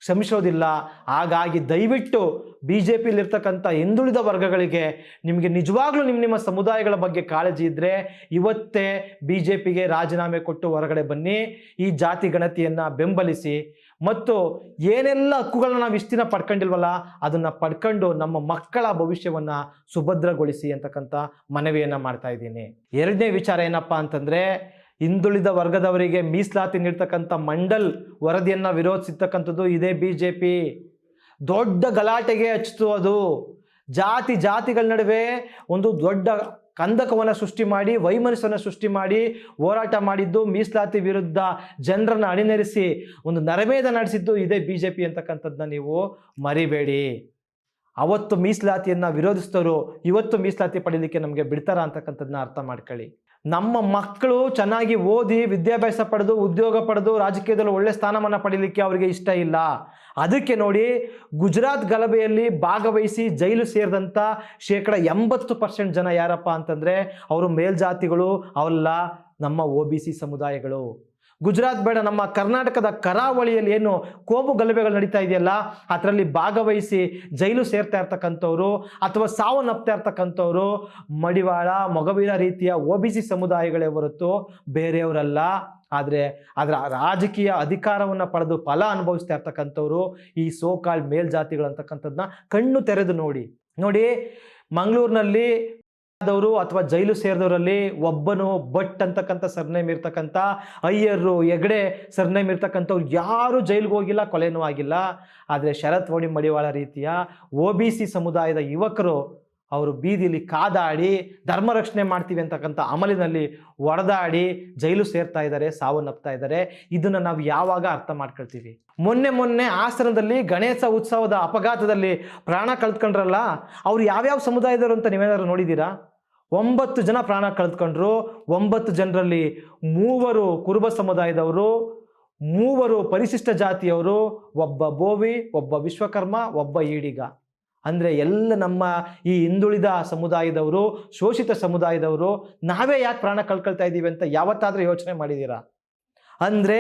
ಕ್ಷಮಿಸೋದಿಲ್ಲ. ಹಾಗಾಗಿ ದಯವಿಟ್ಟು ಬಿ ಜೆ ಪಿಲಿರ್ತಕ್ಕಂಥ ಹಿಂದುಳಿದ ವರ್ಗಗಳಿಗೆ ನಿಮಗೆ ನಿಜವಾಗ್ಲೂ ನಿಮ್ಮ ನಿಮ್ಮ ಸಮುದಾಯಗಳ ಬಗ್ಗೆ ಕಾಳಜಿ ಇದ್ದರೆ ಇವತ್ತೇ ಬಿ ಜೆ ಪಿಗೆ ರಾಜೀನಾಮೆ ಕೊಟ್ಟು ಹೊರಗಡೆ ಬನ್ನಿ. ಈ ಜಾತಿ ಗಣತಿಯನ್ನು ಬೆಂಬಲಿಸಿ ಮತ್ತು ಏನೆಲ್ಲ ಹಕ್ಕುಗಳನ್ನ ನಾವು ಇಷ್ಟಿನ ದಿನ ಪಡ್ಕೊಂಡಿಲ್ವಲ್ಲ, ಅದನ್ನು ಪಡ್ಕೊಂಡು ನಮ್ಮ ಮಕ್ಕಳ ಭವಿಷ್ಯವನ್ನು ಸುಭದ್ರಗೊಳಿಸಿ ಅಂತಕ್ಕಂಥ ಮನವಿಯನ್ನು ಮಾಡ್ತಾ ಇದ್ದೀನಿ. ಎರಡನೇ ವಿಚಾರ ಏನಪ್ಪ ಅಂತಂದರೆ, ಹಿಂದುಳಿದ ವರ್ಗದವರಿಗೆ ಮೀಸಲಾತಿ ನೀಡ್ತಕ್ಕಂಥ ಮಂಡಲ್ ವರದಿಯನ್ನು ವಿರೋಧಿಸಿರ್ತಕ್ಕಂಥದ್ದು ಇದೇ ಬಿ ಜೆ ಪಿ ದೊಡ್ಡ ಗಲಾಟೆಗೆ ಹಚ್ಚಿತು ಅದು. ಜಾತಿ ಜಾತಿಗಳ ನಡುವೆ ಒಂದು ದೊಡ್ಡ ಕಂದಕವನ್ನು ಸೃಷ್ಟಿ ಮಾಡಿ, ವೈಮನಸ್ಸನ್ನು ಸೃಷ್ಟಿ ಮಾಡಿ, ಹೋರಾಟ ಮಾಡಿದ್ದು, ಮೀಸಲಾತಿ ವಿರುದ್ಧ ಜನರನ್ನು ಅಣಿನೆರೆಸಿ, ಒಂದು ನರಮೇಧ ನಡೆಸಿದ್ದು ಇದೇ ಬಿ ಜೆ ಪಿ ಅಂತಕ್ಕಂಥದ್ದನ್ನ ನೀವು ಮರಿಬೇಡಿ. ಅವತ್ತು ಮೀಸಲಾತಿಯನ್ನು ವಿರೋಧಿಸಿದವರು ಇವತ್ತು ಮೀಸಲಾತಿ ಪಡೀಲಿಕ್ಕೆ ನಮಗೆ ಬಿಡ್ತಾರ ಅಂತಕ್ಕಂಥದ್ದನ್ನ ಅರ್ಥ ಮಾಡ್ಕೊಳ್ಳಿ. ನಮ್ಮ ಮಕ್ಕಳು ಚೆನ್ನಾಗಿ ಓದಿ ವಿದ್ಯಾಭ್ಯಾಸ ಪಡೆದು, ಉದ್ಯೋಗ ಪಡೆದು ರಾಜಕೀಯದಲ್ಲಿ ಒಳ್ಳೆ ಸ್ಥಾನಮಾನ ಪಡೀಲಿಕ್ಕೆ ಅವರಿಗೆ ಇಷ್ಟ ಇಲ್ಲ. ಅದಕ್ಕೆ ನೋಡಿ ಗುಜರಾತ್ ಗಲಭೆಯಲ್ಲಿ ಭಾಗವಹಿಸಿ ಜೈಲು ಸೇರಿದಂಥ ಶೇಕಡ ಎಂಬತ್ತು ಪರ್ಸೆಂಟ್ ಜನ ಯಾರಪ್ಪ ಅಂತಂದರೆ ಅವರು ಮೇಲ್ಜಾತಿಗಳು ಅವಲ್ಲ ನಮ್ಮ ಒ ಬಿ ಸಿ ಸಮುದಾಯಗಳು. ಗುಜರಾತ್ ಬೇಡ, ನಮ್ಮ ಕರ್ನಾಟಕದ ಕರಾವಳಿಯಲ್ಲಿ ಏನು ಕೋಮು ಗಲಭೆಗಳು ನಡೀತಾ ಇದೆಯಲ್ಲ, ಅದರಲ್ಲಿ ಭಾಗವಹಿಸಿ ಜೈಲು ಸೇರ್ತಾ ಇರ್ತಕ್ಕಂಥವ್ರು ಅಥವಾ ಸಾವನ್ನಪ್ತಾ ಇರ್ತಕ್ಕಂಥವ್ರು, ಮಡಿವಾಳ, ಮೊಗವೀರ ರೀತಿಯ ಒ ಬಿ ಸಿ ಸಮುದಾಯಗಳೇ ಹೊರತು ಬೇರೆಯವರಲ್ಲ. ಆದರೆ ಅದರ ರಾಜಕೀಯ ಅಧಿಕಾರವನ್ನು ಪಡೆದು ಫಲ ಅನುಭವಿಸ್ತಾ ಇರ್ತಕ್ಕಂಥವ್ರು ಈ ಸೋಕಾಲ್ ಮೇಲ್ಜಾತಿಗಳಂತಕ್ಕಂಥದ್ದನ್ನ ಕಣ್ಣು ತೆರೆದು ನೋಡಿ. ನೋಡಿ, ಮಂಗಳೂರಿನಲ್ಲಿ ಆದವರು ಅಥವಾ ಜೈಲು ಸೇರಿದವರಲ್ಲಿ ಒಬ್ಬನು ಭಟ್ ಅಂತಕ್ಕಂಥ ಸರ್ನೇಮ್ ಇರ್ತಕ್ಕಂಥ ಅಯ್ಯರು ಹೆಗಡೆ ಸರ್ನೇಮ್ ಇರ್ತಕ್ಕಂಥವ್ರು ಯಾರು ಜೈಲಿಗೆ ಹೋಗಿಲ್ಲ, ಕೊಲೆನೂ ಆಗಿಲ್ಲ. ಆದರೆ ಶರತ್ ವಣಿ ಮಡಿವಾಳ ರೀತಿಯ ಒ ಬಿ ಸಿ ಸಮುದಾಯದ ಯುವಕರು ಅವರು ಬೀದಿಲಿ ಕಾದಾಡಿ ಧರ್ಮ ರಕ್ಷಣೆ ಮಾಡ್ತೀವಿ ಅಂತಕ್ಕಂಥ ಅಮಲಿನಲ್ಲಿ ಒಡೆದಾಡಿ ಜೈಲು ಸೇರ್ತಾ ಇದ್ದಾರೆ ಸಾವನ್ನಪ್ತಾ ಇದ್ದಾರೆ. ಇದನ್ನು ನಾವು ಯಾವಾಗ ಅರ್ಥ ಮಾಡ್ಕೊಳ್ತೀವಿ? ಮೊನ್ನೆ ಮೊನ್ನೆ ಆಸನದಲ್ಲಿ ಗಣೇಶ ಉತ್ಸವದ ಅಪಘಾತದಲ್ಲಿ ಪ್ರಾಣ ಕಳೆದ್ಕೊಂಡ್ರಲ್ಲ, ಅವ್ರು ಯಾವ್ಯಾವ ಸಮುದಾಯದವರು ಅಂತ ನೀವೇನಾದ್ರು ನೋಡಿದ್ದೀರಾ? ಒಂಬತ್ತು ಜನ ಪ್ರಾಣ ಕಳೆದುಕೊಂಡ್ರು. ಒಂಬತ್ತು ಜನರಲ್ಲಿ ಮೂವರು ಕುರುಬ ಸಮುದಾಯದವರು, ಮೂವರು ಪರಿಶಿಷ್ಟ ಜಾತಿಯವರು, ಒಬ್ಬ ಬೋವಿ, ಒಬ್ಬ ವಿಶ್ವಕರ್ಮ, ಒಬ್ಬ ಈಡಿಗ. ಅಂದರೆ ಎಲ್ಲ ನಮ್ಮ ಈ ಹಿಂದುಳಿದ ಸಮುದಾಯದವರು, ಶೋಷಿತ ಸಮುದಾಯದವರು, ನಾವೇ ಯಾಕೆ ಪ್ರಾಣ ಕಳ್ಕೊಳ್ತಾ ಇದ್ದೀವಿ ಅಂತ ಯಾವತ್ತಾದರೂ ಯೋಚನೆ ಮಾಡಿದ್ದೀರಾ ಅಂದರೆ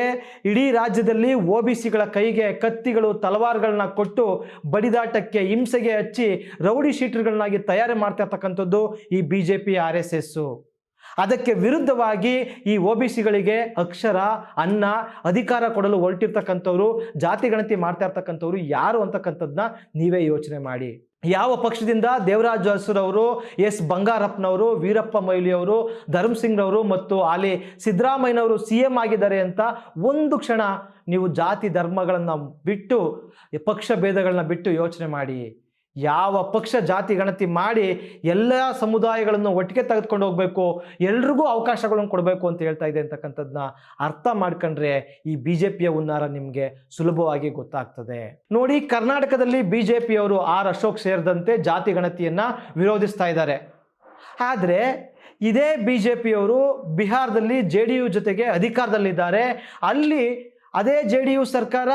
ಇಡೀ ರಾಜ್ಯದಲ್ಲಿ ಒ ಬಿ ಸಿಗಳ ಕೈಗೆ ಕತ್ತಿಗಳು ತಲವಾರುಗಳನ್ನ ಕೊಟ್ಟು ಬಡಿದಾಟಕ್ಕೆ ಹಿಂಸೆಗೆ ಹಚ್ಚಿ ರೌಡಿ ಶೀಟರ್ಗಳನ್ನಾಗಿ ತಯಾರಿ ಮಾಡ್ತಾ ಇರ್ತಕ್ಕಂಥದ್ದು ಈ B J P, R S S ಅದಕ್ಕೆ ವಿರುದ್ಧವಾಗಿ ಈ ಒ ಬಿ ಸಿಗಳಿಗೆ ಅಕ್ಷರ, ಅನ್ನ, ಅಧಿಕಾರ ಕೊಡಲು ಹೊರಟಿರ್ತಕ್ಕಂಥವ್ರು, ಜಾತಿ ಗಣತಿ ಮಾಡ್ತಾ ಇರ್ತಕ್ಕಂಥವ್ರು ಯಾರು ಅಂತಕ್ಕಂಥದ್ದನ್ನ ನೀವೇ ಯೋಚನೆ ಮಾಡಿ. ಯಾವ ಪಕ್ಷದಿಂದ ದೇವರಾಜ್ ಅರಸುರವರು, ಎಸ್. ಬಂಗಾರಪ್ಪನವರು, ವೀರಪ್ಪ ಮೊಯ್ಲಿಯವರು ಧರ್ಮಸಿಂಗ್ರವರು ಮತ್ತು ಅಲ್ಲಿ ಸಿದ್ದರಾಮಯ್ಯನವರು ಸಿ ಎಂ ಆಗಿದ್ದಾರೆ ಅಂತ ಒಂದು ಕ್ಷಣ ನೀವು ಜಾತಿ ಧರ್ಮಗಳನ್ನು ಬಿಟ್ಟು, ಪಕ್ಷ ಭೇದಗಳನ್ನ ಬಿಟ್ಟು ಯೋಚನೆ ಮಾಡಿ. ಯಾವ ಪಕ್ಷ ಜಾತಿ ಗಣತಿ ಮಾಡಿ ಎಲ್ಲ ಸಮುದಾಯಗಳನ್ನು ಒಟ್ಟಿಗೆ ತೆಗೆದುಕೊಂಡು ಹೋಗಬೇಕು, ಎಲ್ರಿಗೂ ಅವಕಾಶಗಳನ್ನು ಕೊಡಬೇಕು ಅಂತ ಹೇಳ್ತಾ ಇದೆ ಅಂತಕ್ಕಂಥದ್ದನ್ನ ಅರ್ಥ ಮಾಡ್ಕೊಂಡ್ರೆ ಈ ಬಿ ಜೆ ಪಿಯ ಹುನ್ನಾರ ನಿಮಗೆ ಸುಲಭವಾಗಿ ಗೊತ್ತಾಗ್ತದೆ. ನೋಡಿ, ಕರ್ನಾಟಕದಲ್ಲಿ ಬಿ ಜೆ ಪಿಯವರು ಆರ್ ಅಶೋಕ್ ಸೇರಿದಂತೆ ಜಾತಿ ಗಣತಿಯನ್ನು ವಿರೋಧಿಸ್ತಾ ಇದ್ದಾರೆ. ಆದರೆ ಇದೇ ಬಿ ಜೆ ಪಿಯವರು ಬಿಹಾರದಲ್ಲಿ ಜೆ ಡಿ ಯು ಜೊತೆಗೆ ಅಧಿಕಾರದಲ್ಲಿದ್ದಾರೆ. ಅಲ್ಲಿ ಅದೇ ಜೆ ಡಿ ಯು ಸರ್ಕಾರ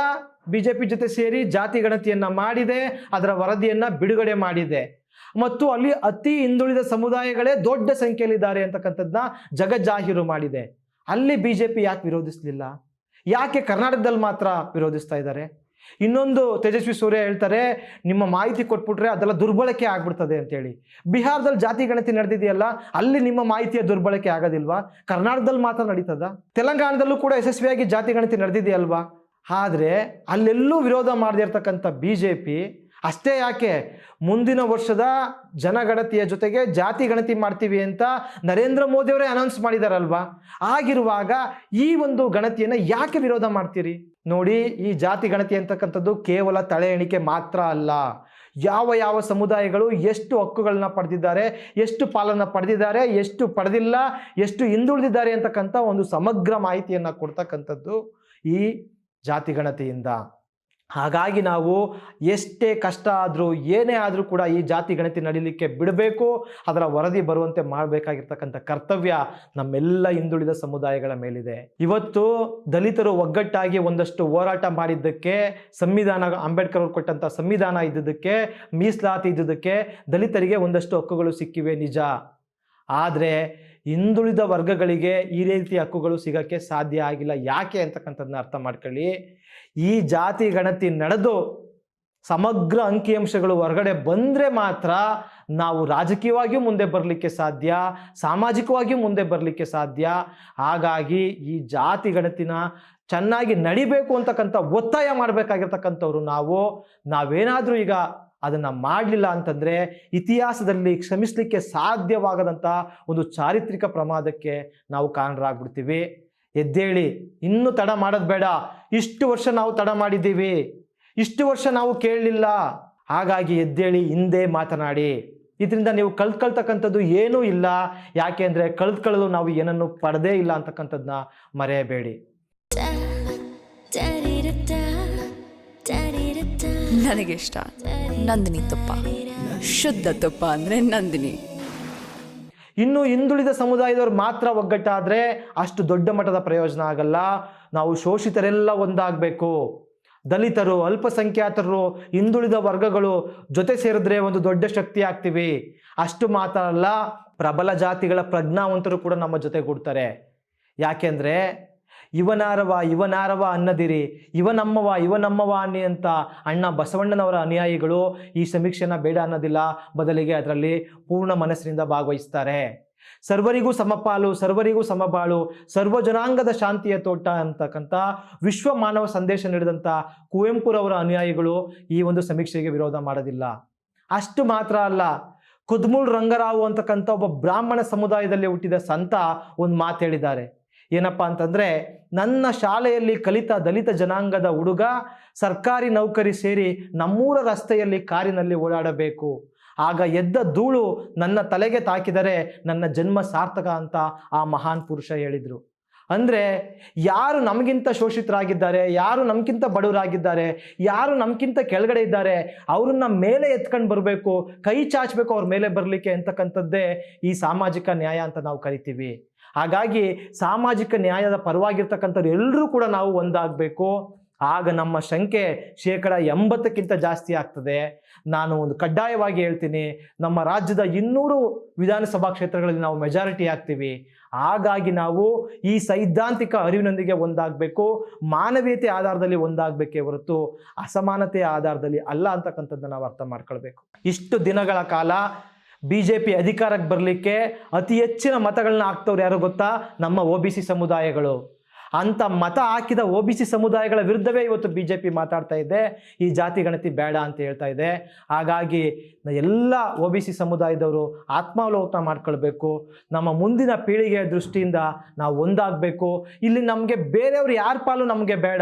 ಬಿ ಜೆ ಪಿ ಜೊತೆ ಸೇರಿ ಜಾತಿ ಗಣತಿಯನ್ನು ಮಾಡಿದೆ, ಅದರ ವರದಿಯನ್ನು ಬಿಡುಗಡೆ ಮಾಡಿದೆ. ಮತ್ತು ಅಲ್ಲಿ ಅತಿ ಹಿಂದುಳಿದ ಸಮುದಾಯಗಳೇ ದೊಡ್ಡ ಸಂಖ್ಯೆಯಲ್ಲಿದ್ದಾರೆ ಅಂತಕ್ಕಂಥದ್ದನ್ನ ಜಗಜ್ಜಾಹೀರು ಮಾಡಿದೆ. ಅಲ್ಲಿ ಬಿ ಜೆ ಪಿ ಯಾಕೆ ವಿರೋಧಿಸಲಿಲ್ಲ? ಯಾಕೆ ಕರ್ನಾಟಕದಲ್ಲಿ ಮಾತ್ರ ವಿರೋಧಿಸ್ತಾ ಇದ್ದಾರೆ? ಇನ್ನೊಂದು ತೇಜಸ್ವಿ ಸೂರ್ಯ ಹೇಳ್ತಾರೆ, ನಿಮ್ಮ ಮಾಹಿತಿ ಕೊಟ್ಬಿಟ್ರೆ ಅದೆಲ್ಲ ದುರ್ಬಳಕೆ ಆಗ್ಬಿಡ್ತದೆ ಅಂತೇಳಿ. ಬಿಹಾರದಲ್ಲಿ ಜಾತಿ ಗಣತಿ ನಡೆದಿದೆಯಲ್ಲ, ಅಲ್ಲಿ ನಿಮ್ಮ ಮಾಹಿತಿಯ ದುರ್ಬಳಕೆ ಆಗೋದಿಲ್ವಾ? ಕರ್ನಾಟಕದಲ್ಲಿ ಮಾತ್ರ ನಡೀತದ? ತೆಲಂಗಾಣದಲ್ಲೂ ಕೂಡ ಯಶಸ್ವಿಯಾಗಿ ಜಾತಿ ಗಣತಿ ನಡೆದಿದೆಯಲ್ವಾ? ಆದರೆ ಅಲ್ಲೆಲ್ಲೂ ವಿರೋಧ ಮಾಡದಿರ್ತಕ್ಕಂಥ ಬಿ ಜೆ ಪಿ ಅಷ್ಟೇ ಯಾಕೆ? ಮುಂದಿನ ವರ್ಷದ ಜನಗಣತಿಯ ಜೊತೆಗೆ ಜಾತಿ ಗಣತಿ ಮಾಡ್ತೀವಿ ಅಂತ ನರೇಂದ್ರ ಮೋದಿಯವರೇ ಅನೌನ್ಸ್ ಮಾಡಿದಾರಲ್ವಾ? ಆಗಿರುವಾಗ ಈ ಒಂದು ಗಣತಿಯನ್ನು ಯಾಕೆ ವಿರೋಧ ಮಾಡ್ತೀರಿ? ನೋಡಿ, ಈ ಜಾತಿ ಗಣತಿ ಅಂತಕ್ಕಂಥದ್ದು ಕೇವಲ ತಳೆ ಎಣಿಕೆ ಮಾತ್ರ ಅಲ್ಲ. ಯಾವ ಯಾವ ಸಮುದಾಯಗಳು ಎಷ್ಟು ಹಕ್ಕುಗಳನ್ನ ಪಡೆದಿದ್ದಾರೆ, ಎಷ್ಟು ಪಾಲನ್ನು ಪಡೆದಿದ್ದಾರೆ, ಎಷ್ಟು ಪಡೆದಿಲ್ಲ, ಎಷ್ಟು ಹಿಂದುಳಿದಿದ್ದಾರೆ ಅಂತಕ್ಕಂಥ ಒಂದು ಸಮಗ್ರ ಮಾಹಿತಿಯನ್ನು ಕೊಡ್ತಕ್ಕಂಥದ್ದು ಈ ಜಾತಿ ಗಣತಿಯಿಂದ. ಹಾಗಾಗಿ ನಾವು ಎಷ್ಟೇ ಕಷ್ಟ ಆದರೂ, ಏನೇ ಆದರೂ ಕೂಡ ಈ ಜಾತಿ ಗಣತಿ ನಡೀಲಿಕ್ಕೆ ಬಿಡಬೇಕು, ಅದರ ವರದಿ ಬರುವಂತೆ ಮಾಡಬೇಕಾಗಿರ್ತಕ್ಕಂಥ ಕರ್ತವ್ಯ ನಮ್ಮೆಲ್ಲ ಹಿಂದುಳಿದ ಸಮುದಾಯಗಳ ಮೇಲಿದೆ. ಇವತ್ತು ದಲಿತರು ಒಗ್ಗಟ್ಟಾಗಿ ಒಂದಷ್ಟು ಹೋರಾಟ ಮಾಡಿದ್ದಕ್ಕೆ, ಸಂವಿಧಾನ, ಅಂಬೇಡ್ಕರ್ ಅವರು ಕೊಟ್ಟಂಥ ಸಂವಿಧಾನ ಇದ್ದುದಕ್ಕೆ ಮೀಸಲಾತಿ ಇದ್ದುದಕ್ಕೆ ದಲಿತರಿಗೆ ಒಂದಷ್ಟು ಹಕ್ಕುಗಳು ಸಿಕ್ಕಿವೆ ನಿಜ. ಆದರೆ ಹಿಂದುಳಿದ ವರ್ಗಗಳಿಗೆ ಈ ರೀತಿ ಹಕ್ಕುಗಳು ಸಿಗೋಕ್ಕೆ ಸಾಧ್ಯ ಆಗಿಲ್ಲ. ಯಾಕೆ ಅಂತಕ್ಕಂಥದ್ದನ್ನ ಅರ್ಥ ಮಾಡ್ಕೊಳ್ಳಿ. ಈ ಜಾತಿ ಗಣತಿ ನಡೆದು ಸಮಗ್ರ ಅಂಕಿಅಂಶಗಳು ಹೊರಗಡೆ ಬಂದರೆ ಮಾತ್ರ ನಾವು ರಾಜಕೀಯವಾಗಿಯೂ ಮುಂದೆ ಬರಲಿಕ್ಕೆ ಸಾಧ್ಯ, ಸಾಮಾಜಿಕವಾಗಿಯೂ ಮುಂದೆ ಬರಲಿಕ್ಕೆ ಸಾಧ್ಯ. ಹಾಗಾಗಿ ಈ ಜಾತಿ ಗಣತಿನ ಚೆನ್ನಾಗಿ ನಡಿಬೇಕು ಅಂತಕ್ಕಂಥ ಒತ್ತಾಯ ಮಾಡಬೇಕಾಗಿರ್ತಕ್ಕಂಥವ್ರು ನಾವು. ನಾವೇನಾದರೂ ಈಗ ಅದನ್ನು ಮಾಡಲಿಲ್ಲ ಅಂತಂದರೆ ಇತಿಹಾಸದಲ್ಲಿ ಕ್ಷಮಿಸಲಿಕ್ಕೆ ಸಾಧ್ಯವಾಗದಂಥ ಒಂದು ಚಾರಿತ್ರಿಕ ಪ್ರಮಾದಕ್ಕೆ ನಾವು ಕಾರಣರಾಗ್ಬಿಡ್ತೀವಿ. ಎದ್ದೇಳಿ, ಇನ್ನೂ ತಡ ಮಾಡೋದು ಬೇಡ. ಇಷ್ಟು ವರ್ಷ ನಾವು ತಡ ಮಾಡಿದ್ದೀವಿ. ಇಷ್ಟು ವರ್ಷ ನಾವು ಕೇಳಲಿಲ್ಲ. ಹಾಗಾಗಿ ಎದ್ದೇಳಿ, ಹಿಂದೆ ಮಾತನಾಡಿ. ಇದರಿಂದ ನೀವು ಕಲ್ತ್ಕಳ್ತಕ್ಕಂಥದ್ದು ಏನೂ ಇಲ್ಲ. ಯಾಕೆ ಅಂದರೆ ನಾವು ಏನನ್ನು ಪಡೆದೇ ಇಲ್ಲ ಅಂತಕ್ಕಂಥದ್ದನ್ನ ಮರೆಯಬೇಡಿ. ನನಗಿಷ್ಟ. ನಂದಿನಿ ತುಪ್ಪ. ಶುದ್ಧ ತುಪ್ಪ ಅಂದರೆ ನಂದಿನಿ. ಇನ್ನು ಹಿಂದುಳಿದ ಸಮುದಾಯದವ್ರು ಮಾತ್ರ ಒಗ್ಗಟ್ಟಾದರೆ ಅಷ್ಟು ದೊಡ್ಡ ಮಟ್ಟದ ಪ್ರಯೋಜನ ಆಗಲ್ಲ. ನಾವು ಶೋಷಿತರೆಲ್ಲ ಒಂದಾಗಬೇಕು. ದಲಿತರು, ಅಲ್ಪಸಂಖ್ಯಾತರು, ಹಿಂದುಳಿದ ವರ್ಗಗಳು ಜೊತೆ ಸೇರಿದ್ರೆ ಒಂದು ದೊಡ್ಡ ಶಕ್ತಿ ಆಗ್ತೀವಿ. ಅಷ್ಟು ಮಾತ್ರ ಅಲ್ಲ, ಪ್ರಬಲ ಜಾತಿಗಳ ಪ್ರಜ್ಞಾವಂತರು ಕೂಡ ನಮ್ಮ ಜೊತೆ ಕೂಡ್ತಾರೆ. ಯಾಕೆಂದರೆ ಇವನಾರವ ಇವನಾರವ ಅನ್ನದಿರಿ. ಇವನಮ್ಮವ ಇವನಮ್ಮವ ಅನ್ನಿ ಅಂತ ಅಣ್ಣ ಬಸವಣ್ಣನವರ ಅನುಯಾಯಿಗಳು ಈ ಸಮೀಕ್ಷೆನ ಬೇಡ ಅನ್ನೋದಿಲ್ಲ. ಬದಲಿಗೆ ಅದರಲ್ಲಿ ಪೂರ್ಣ ಮನಸ್ಸಿನಿಂದ ಭಾಗವಹಿಸ್ತಾರೆ. ಸರ್ವರಿಗೂ ಸಮಪಾಲು, ಸರ್ವರಿಗೂ ಸಮಬಾಳು, ಸರ್ವ ಜನಾಂಗದ ಶಾಂತಿಯ ತೋಟ ಅಂತಕ್ಕಂಥ ವಿಶ್ವ ಮಾನವ ಸಂದೇಶ ನೀಡಿದಂಥ ಕುವೆಂಪುರವರ ಅನುಯಾಯಿಗಳು ಈ ಒಂದು ಸಮೀಕ್ಷೆಗೆ ವಿರೋಧ ಮಾಡೋದಿಲ್ಲ. ಅಷ್ಟು ಮಾತ್ರ ಅಲ್ಲ ಕುದ್ಮೂಲ್ ರಂಗರಾವು ಅಂತಕ್ಕಂಥ ಒಬ್ಬ ಬ್ರಾಹ್ಮಣ ಸಮುದಾಯದಲ್ಲಿ ಹುಟ್ಟಿದ ಸಂತ ಒಂದು ಮಾತು ಹೇಳಿದ್ದಾರೆ. ಏನಪ್ಪ ಅಂತಂದರೆ ನನ್ನ ಶಾಲೆಯಲ್ಲಿ ಕಲಿತ ದಲಿತ ಜನಾಂಗದ ಹುಡುಗ ಸರ್ಕಾರಿ ನೌಕರಿ ಸೇರಿ ನಮ್ಮೂರ ರಸ್ತೆಯಲ್ಲಿ ಕಾರಿನಲ್ಲಿ ಓಡಾಡಬೇಕು. ಆಗ ಎದ್ದ ಧೂಳು ನನ್ನ ತಲೆಗೆ ತಾಕಿದರೆ ನನ್ನ ಜನ್ಮ ಸಾರ್ಥಕ ಅಂತ ಆ ಮಹಾನ್ ಪುರುಷ ಹೇಳಿದರು. ಅಂದರೆ ಯಾರು ನಮಗಿಂತ ಶೋಷಿತರಾಗಿದ್ದಾರೆ, ಯಾರು ನಮಗಿಂತ ಬಡವರಾಗಿದ್ದಾರೆ, ಯಾರು ನಮಗಿಂತ ಕೆಳಗಡೆ ಇದ್ದಾರೆ, ಅವ್ರನ್ನ ಮೇಲೆ ಎತ್ಕೊಂಡು ಬರಬೇಕು, ಕೈ ಚಾಚಬೇಕು ಅವ್ರ ಮೇಲೆ ಬರಲಿಕ್ಕೆ ಅಂತಕ್ಕಂಥದ್ದೇ ಈ ಸಾಮಾಜಿಕ ನ್ಯಾಯ ಅಂತ ನಾವು ಕರಿತೀವಿ. ಹಾಗಾಗಿ ಸಾಮಾಜಿಕ ನ್ಯಾಯದ ಪರವಾಗಿರ್ತಕ್ಕಂಥವ್ರು ಎಲ್ಲರೂ ಕೂಡ ನಾವು ಒಂದಾಗಬೇಕು. ಆಗ ನಮ್ಮ ಸಂಖ್ಯೆ ಶೇಕಡ ಎಂಬತ್ತಕ್ಕಿಂತ ಜಾಸ್ತಿ ಆಗ್ತದೆ. ನಾನು ಒಂದು ಕಡ್ಡಾಯವಾಗಿ ಹೇಳ್ತೀನಿ, ನಮ್ಮ ರಾಜ್ಯದ ಇನ್ನೂರು ವಿಧಾನಸಭಾ ಕ್ಷೇತ್ರಗಳಲ್ಲಿ ನಾವು ಮೆಜಾರಿಟಿ ಆಗ್ತೀವಿ. ಹಾಗಾಗಿ ನಾವು ಈ ಸೈದ್ಧಾಂತಿಕ ಅರಿವಿನೊಂದಿಗೆ ಒಂದಾಗಬೇಕು, ಮಾನವೀಯತೆ ಆಧಾರದಲ್ಲಿ ಒಂದಾಗಬೇಕೇ ಹೊರತು ಅಸಮಾನತೆಯ ಆಧಾರದಲ್ಲಿ ಅಲ್ಲ ಅಂತಕ್ಕಂಥದ್ದನ್ನ ನಾವು ಅರ್ಥ ಮಾಡ್ಕೊಳ್ಬೇಕು. ಇಷ್ಟು ದಿನಗಳ ಕಾಲ ಬಿ ಜೆ ಪಿ ಅಧಿಕಾರಕ್ಕೆ ಬರಲಿಕ್ಕೆ ಅತಿ ಹೆಚ್ಚಿನ ಮತಗಳನ್ನ ಹಾಕ್ತವ್ರು ಯಾರು ಗೊತ್ತಾ? ನಮ್ಮ ಒ ಬಿ ಸಿ ಸಮುದಾಯಗಳು. ಅಂಥ ಮತ ಹಾಕಿದ ಒ ಬಿ ಸಿ ಸಮುದಾಯಗಳ ವಿರುದ್ಧವೇ ಇವತ್ತು ಬಿ ಜೆ ಪಿ ಮಾತಾಡ್ತಾ ಇದೆ. ಈ ಜಾತಿ ಗಣತಿ ಬೇಡ ಅಂತ ಹೇಳ್ತಾ ಇದೆ. ಹಾಗಾಗಿ ಎಲ್ಲ ಒ ಬಿ ಸಿ ಸಮುದಾಯದವರು ಆತ್ಮಾವಲೋಕನ ಮಾಡ್ಕೊಳ್ಬೇಕು. ನಮ್ಮ ಮುಂದಿನ ಪೀಳಿಗೆಯ ದೃಷ್ಟಿಯಿಂದ ನಾವು ಒಂದಾಗಬೇಕು. ಇಲ್ಲಿ ನಮಗೆ ಬೇರೆಯವರು ಯಾರ ಪಾಲು ನಮಗೆ ಬೇಡ.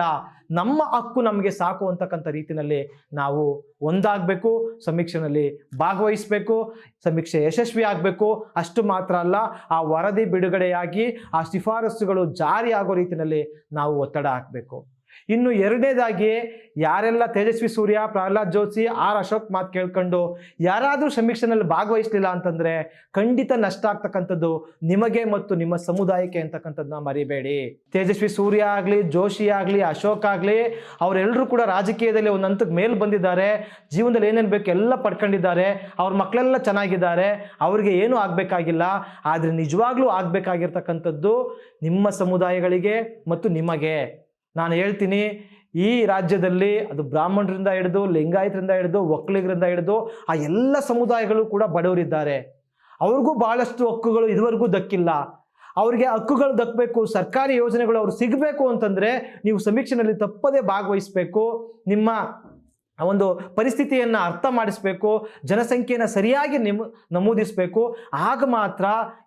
ನಮ್ಮ ಹಕ್ಕು ನಮಗೆ ಸಾಕು ಅಂತಕ್ಕಂಥ ರೀತಿಯಲ್ಲಿ ನಾವು ಒಂದಾಗಬೇಕು, ಸಮೀಕ್ಷೆನಲ್ಲಿ ಭಾಗವಹಿಸಬೇಕು, ಸಮೀಕ್ಷೆ ಯಶಸ್ವಿ ಆಗಬೇಕು. ಅಷ್ಟು ಮಾತ್ರ ಅಲ್ಲ, ಆ ವರದಿ ಬಿಡುಗಡೆಯಾಗಿ ಆ ಶಿಫಾರಸುಗಳು ಜಾರಿ ಆಗೋ ರೀತಿಯಲ್ಲಿ ನಾವು ಒತ್ತಡ ಹಾಕಬೇಕು. ಇನ್ನು ಎರಡನೇದಾಗಿ ಯಾರೆಲ್ಲ ತೇಜಸ್ವಿ ಸೂರ್ಯ, ಪ್ರಹ್ಲಾದ್ ಜೋಶಿ, ಆರ್ ಅಶೋಕ್ ಮಾತು ಕೇಳ್ಕೊಂಡು ಯಾರಾದರೂ ಸಮೀಕ್ಷೆನಲ್ಲಿ ಭಾಗವಹಿಸಲಿಲ್ಲ ಅಂತಂದರೆ ಖಂಡಿತ ನಷ್ಟ ಆಗ್ತಕ್ಕಂಥದ್ದು ನಿಮಗೆ ಮತ್ತು ನಿಮ್ಮ ಸಮುದಾಯಕ್ಕೆ ಅಂತಕ್ಕಂಥದ್ದನ್ನ ಮರಿಬೇಡಿ. ತೇಜಸ್ವಿ ಸೂರ್ಯ ಆಗಲಿ, ಜೋಶಿ ಆಗಲಿ, ಅಶೋಕ್ ಆಗಲಿ ಅವರೆಲ್ಲರೂ ಕೂಡ ರಾಜಕೀಯದಲ್ಲಿ ಒಂದು ಹಂತಕ್ಕೆ ಮೇಲೆ ಬಂದಿದ್ದಾರೆ. ಜೀವನದಲ್ಲಿ ಏನೇನು ಬೇಕು ಎಲ್ಲ ಪಡ್ಕೊಂಡಿದ್ದಾರೆ. ಅವ್ರ ಮಕ್ಕಳೆಲ್ಲ ಚೆನ್ನಾಗಿದ್ದಾರೆ. ಅವ್ರಿಗೆ ಏನೂ ಆಗಬೇಕಾಗಿಲ್ಲ. ಆದರೆ ನಿಜವಾಗ್ಲೂ ಆಗಬೇಕಾಗಿರ್ತಕ್ಕಂಥದ್ದು ನಿಮ್ಮ ಸಮುದಾಯಗಳಿಗೆ ಮತ್ತು ನಿಮಗೆ. ನಾನು ಹೇಳ್ತೀನಿ, ಈ ರಾಜ್ಯದಲ್ಲಿ ಅದು ಬ್ರಾಹ್ಮಣರಿಂದ ಹಿಡಿದು, ಲಿಂಗಾಯತರಿಂದ ಹಿಡಿದು, ಒಕ್ಕಲಿಗರಿಂದ ಹಿಡಿದು, ಆ ಎಲ್ಲ ಸಮುದಾಯಗಳು ಕೂಡ ಬಡವರಿದ್ದಾರೆ. ಅವ್ರಿಗೂ ಭಾಳಷ್ಟು ಹಕ್ಕುಗಳು ಇದುವರೆಗೂ ದಕ್ಕಿಲ್ಲ. ಅವರಿಗೆ ಹಕ್ಕುಗಳು ದಕ್ಕಬೇಕು ಸರ್ಕಾರಿ ಯೋಜನೆಗಳು ಅವ್ರು ಸಿಗಬೇಕು ಅಂತಂದರೆ ನೀವು ಸಮೀಕ್ಷೆನಲ್ಲಿ ತಪ್ಪದೇ ಭಾಗವಹಿಸಬೇಕು, ನಿಮ್ಮ ಒಂದು ಪರಿಸ್ಥಿತಿಯನ್ನು ಅರ್ಥ ಮಾಡಿಸ್ಬೇಕು, ಜನಸಂಖ್ಯೆಯನ್ನು ಸರಿಯಾಗಿ ನಿಮ್, ನಮೂದಿಸಬೇಕು, ಆಗ ಮಾತ್ರ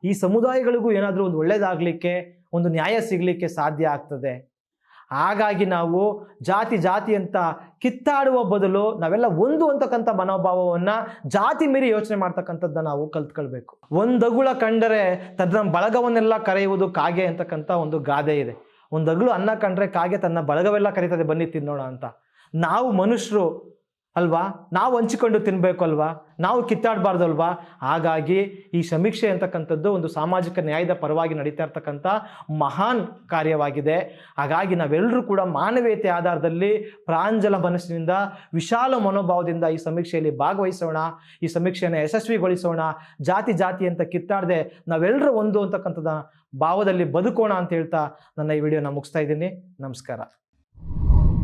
ಈ ಸಮುದಾಯಗಳಿಗೂ ಏನಾದರೂ ಒಂದು ಒಳ್ಳೆಯದಾಗಲಿಕ್ಕೆ ಒಂದು ನ್ಯಾಯ ಸಿಗಲಿಕ್ಕೆ ಸಾಧ್ಯ ಆಗ್ತದೆ. ಹಾಗಾಗಿ ನಾವು ಜಾತಿ ಜಾತಿ ಅಂತ ಕಿತ್ತಾಡುವ ಬದಲು ನಾವೆಲ್ಲ ಒಂದು ಅಂತಕ್ಕಂಥ ಮನೋಭಾವವನ್ನು ಜಾತಿ ಮೀರಿ ಯೋಚನೆ ಮಾಡ್ತಕ್ಕಂಥದ್ದನ್ನ ನಾವು ಕಲ್ತ್ಕೊಳ್ಬೇಕು. ಒಂದಗುಳ ಕಂಡರೆ ತನ್ನ ಬಳಗವನ್ನೆಲ್ಲ ಕರೆಯುವುದು ಕಾಗೆ ಅಂತಕ್ಕಂಥ ಒಂದು ಗಾದೆ ಇದೆ. ಒಂದಗಳು ಅನ್ನ ಕಂಡ್ರೆ ಕಾಗೆ ತನ್ನ ಬಳಗವೆಲ್ಲ ಕರೀತದೆ, ಬನ್ನಿ ತಿನ್ನೋಣ ಅಂತ. ನಾವು ಮನುಷ್ಯರು ಅಲ್ವಾ? ನಾವು ಹಂಚಿಕೊಂಡು ತಿನ್ನಬೇಕು ಅಲ್ವಾ ನಾವು ಕಿತ್ತಾಡಬಾರ್ದು ಅಲ್ವಾ ಹಾಗಾಗಿ ಈ ಸಮೀಕ್ಷೆ ಅಂತಕ್ಕಂಥದ್ದು ಒಂದು ಸಾಮಾಜಿಕ ನ್ಯಾಯದ ಪರವಾಗಿ ನಡೀತಾ ಇರ್ತಕ್ಕಂಥ ಮಹಾನ್ ಕಾರ್ಯವಾಗಿದೆ. ಹಾಗಾಗಿ ನಾವೆಲ್ಲರೂ ಕೂಡ ಮಾನವೀಯತೆ ಆಧಾರದಲ್ಲಿ ಪ್ರಾಂಜಲ ಮನಸ್ಸಿನಿಂದ ವಿಶಾಲ ಮನೋಭಾವದಿಂದ ಈ ಸಮೀಕ್ಷೆಯಲ್ಲಿ ಭಾಗವಹಿಸೋಣ. ಈ ಸಮೀಕ್ಷೆಯನ್ನು ಯಶಸ್ವಿಗೊಳಿಸೋಣ. ಜಾತಿ ಜಾತಿ ಅಂತ ಕಿತ್ತಾಡದೆ ನಾವೆಲ್ಲರೂ ಒಂದು ಅಂತಕ್ಕಂಥದ್ದು ಭಾವದಲ್ಲಿ ಬದುಕೋಣ ಅಂತ ಹೇಳ್ತಾ ನನ್ನ ಈ ವಿಡಿಯೋನ ಮುಗಿಸ್ತಾ ಇದ್ದೀನಿ. ನಮಸ್ಕಾರ.